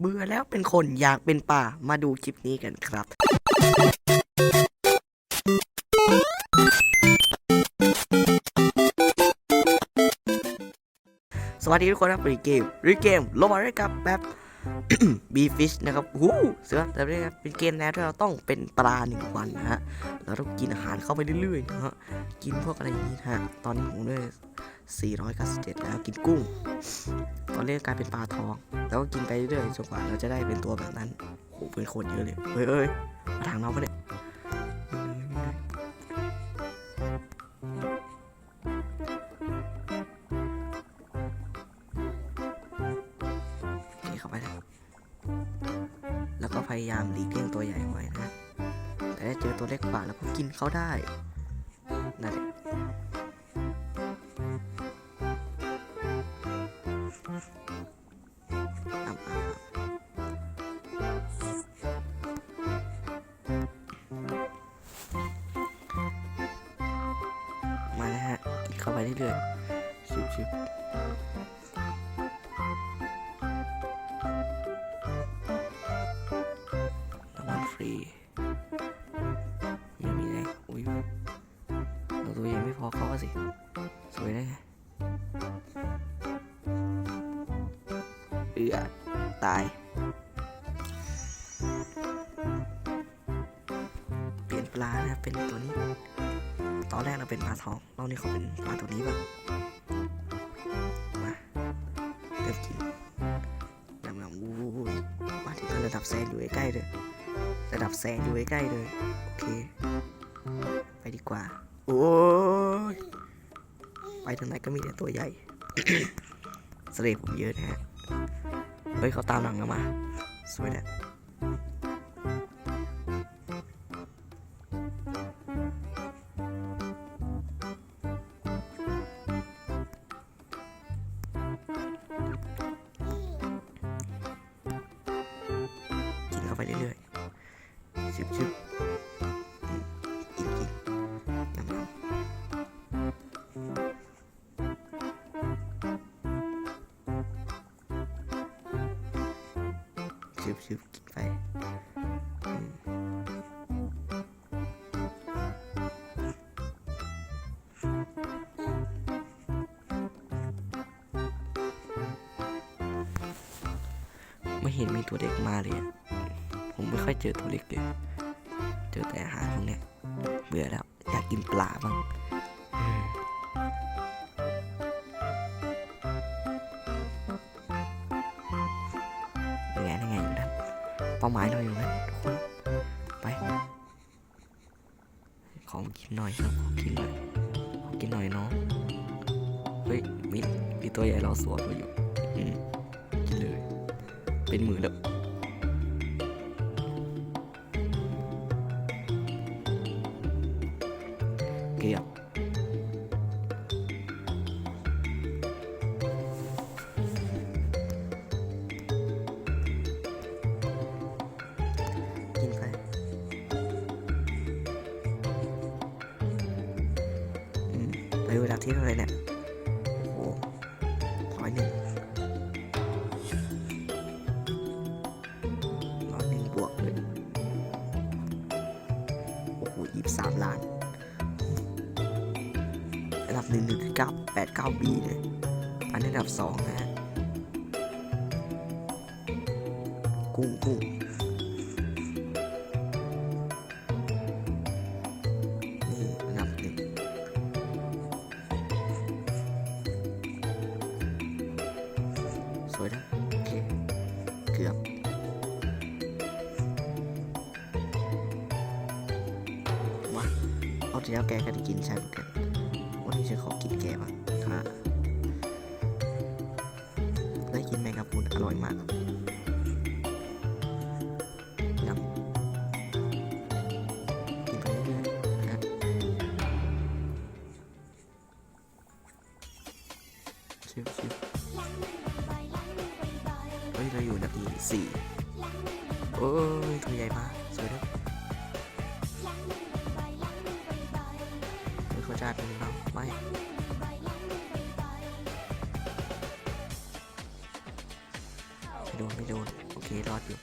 เบื่อแล้วเป็นคนอยากเป็นป่ามาดูคลิปนี้กันครับ สวัสดีทุกคนครับรีเกมรีเกมลงมาด้วยกับแบบบีฟิชนะครับหูเสือแต่ไม่ครับเป็นเกมแนวที่เราต้องเป็นปลาหนึ่งวันนะฮะ เราต้องกินอาหารเข้าไปเรื่อยๆนะฮะ กินพวกอะไรอย่างนี้ฮะ ตอนนี้ผมด้วย 497 แล้วกินกุ้ง ตอนนี้กลายเป็นปลาทอง แล้วก็กินไปเรื่อยๆจนกว่าเราจะได้เป็นตัวแบบนั้นโหเป็นคนเยอะเลยเฮ้ยเอ้ยมาทางน้องปะเนี่ยเข้าไปแล้วแล้วก็พยายามหลีกเลี่ยงตัวใหญ่ไว้นะ แต่ถ้าเจอตัวเล็กกว่าเราก็กินเขาได้นั่นแหละ มาแล้วฮะกินเข้าไปเรื่อยๆชิบๆรางวัลฟรีไม่มีแรงอุ้ยเราตัวยังไม่พอเขาก็สิ สวยได้ไงเอือตายเปลี่ยนปลานะเป็นตัวนี้ ตอนแรกเราเป็นปลาทองรอบนี้เขาเป็นปลาตัวนี้บ้างมาเริ่มกินยำยำอู้ยมาถึงระดับแซนอยู่ใกล้เลยระดับแสงอยู่ใกล้เลยโอเค ไปดีกว่า โอ้ยไปทางไหนก็มีแต่ตัวใหญ่สเลผมเยอะนะฮะเฮ้ยเขาตามหลังเรามาสวยแหละาไปเรื่อยๆชิบชิบอืมกินกินยำยำชิบชิบกินไปอืมไม่เห็นมีตัวเด็กมาเลยอะ ผมไม่ค่อยเจอตัวเล็กเลย เจอแต่อาหารพวกเนี้ยเบื่อแล้ว อยากกินปลาบ้างยังไงยังไงอยู่นั่นเป้าหมายเราอยู่นั่นทุกคนไป ของกินหน่อยครับขอกินหน่อยขอกินหน่อยน้องเฮ้ยมีมีตัวใหญ่รอสวนมาอยู่กินเลย เป็นมือแล้ว ที่เท่าไรเนี่ยโอ้โหร้อยหนึ่งร้อยหนึ่งบวกเลยโอ้โหยี่สิบสามล้านอันดับหนึ่งหนึ่งเก้าแปดเก้าบีเลยอันอันดับสองนะฮะกุ้งกุ้ง ที่แล้วแกก็ได้กินใช่เหมือนกันวันนี้ฉันขอกินแกบ้างค่ะได้กินแมงกะพรุนอร่อยมากยำกินไปเรื่อยๆนะฮะชิวชิวเฮ้ยเราอยู่นดับที่สี่โอ้ยตัวใหญ่มากสวยด้วย จายเป็นเราไม่ไม่โดนไม่โดน โอเค รอดอยู่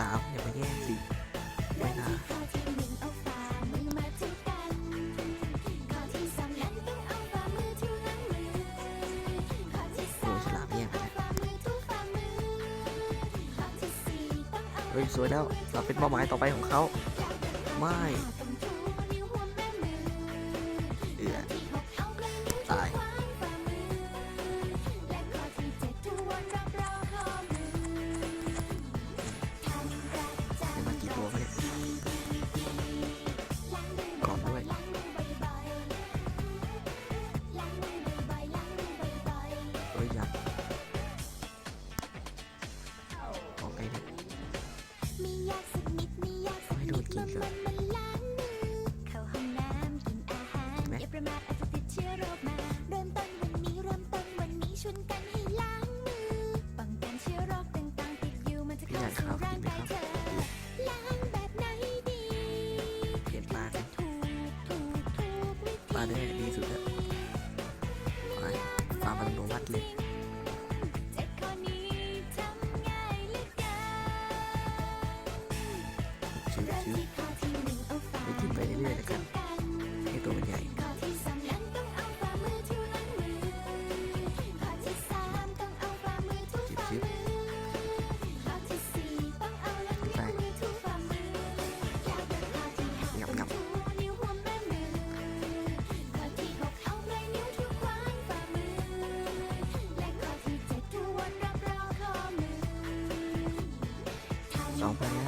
ลาอย่ามาแย่งสิไม่นะเฮ้ยสวยแล้วเราเป็นเป้าหมายต่อไปของเขาไม่ เรื่อยๆแล้วกันให้ตัวมันใหญ่สองพันนะ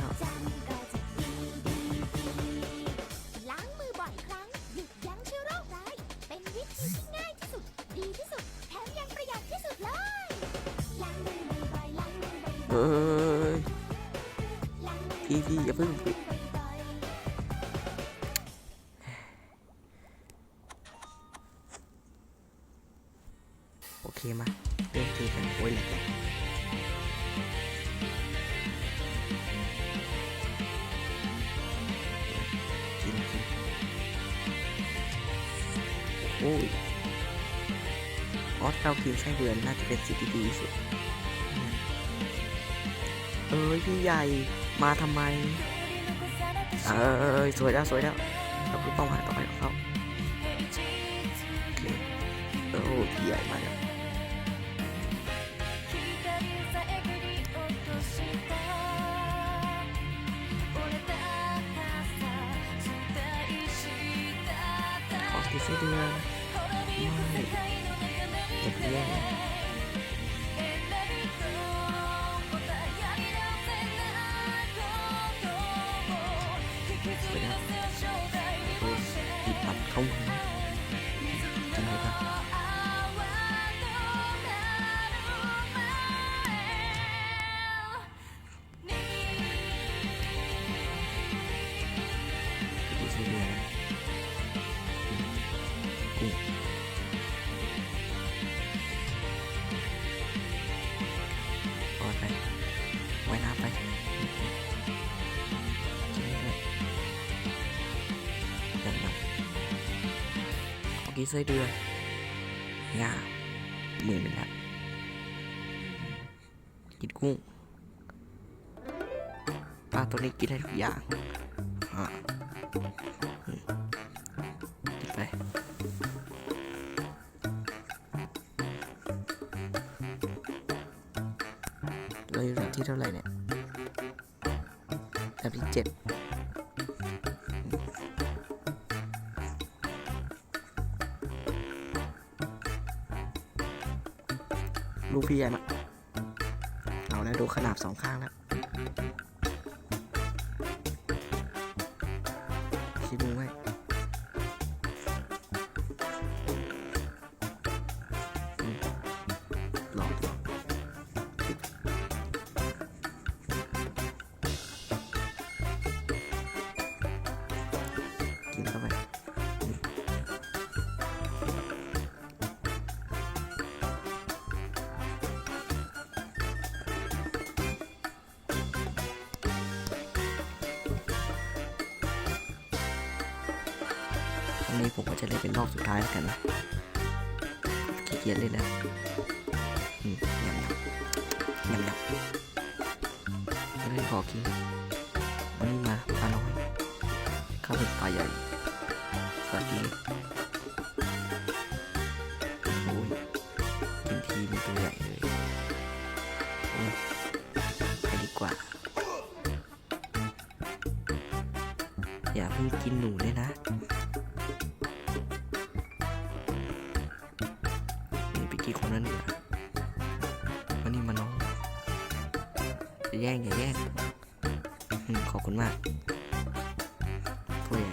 พี่อย่าเพิ่งปิดโอเคมาเริ่มทีกันโอ้ยแหลกกินกินโอ้ยออสเตากินไส้เดือนน่าจะเป็นสิ่งที่ดีที่สุดเอ้ยพี่ใหญ่ มาทำไม เออสวยแล้วสวยแล้วเราคือป้องหายต่อไปของเขาโอ้พี่ใหญ่มาแล้ขอสีเสื้อเดือนไม่เจ็บแย่ กินไส้เดือยงาหมื่นหนึ่กินกุ้งป้าตัวนี้กินได้ทุกอย่างอากินไปเราอยู่ที่เท่าไหร่เนี่ยแบบที่เจ็ด ลูกพี่อะนะเอาแล้วดูขนาบสองข้างแล้วคิดดูไว้ นี้ผมก็จะเล่นเป็นรอบสุดท้ายแล้วกันนะขี้เกียจเล่นนะอืมยำยำยำยำเล่นขอกินวันนี้มาปลาน้อยข้าวเป็นปลาใหญ่สวัสดีโอ้ยกินทีมันตัวใหญ่เลยไปดีกว่า อย่าเพิ่งกินหนูเลยนะ งอย่าแย่งขอบคุณมากผู้ใหญ่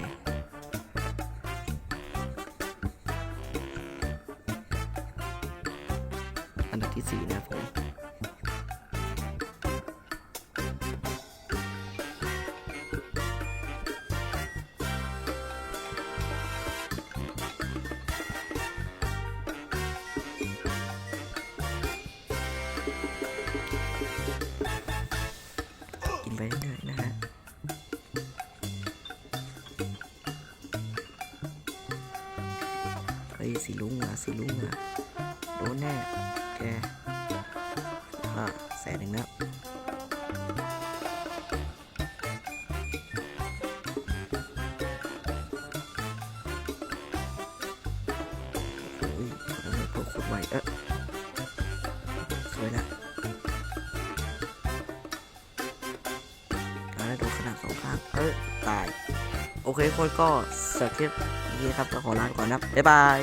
อันดับที่สี่นะ สีลุงอะสีลุงอะโดนแน่แกอ่าแสนหนึ่งแล้วโอ้ยทำไมพวขุดไวเอ๊สวยละแล้วโดนขนาดสองข้าง เออตาย โอเคคนก็สำหรับคลิปนี้ครับก็ขอลาไปก่อนนะ บ๊ายบาย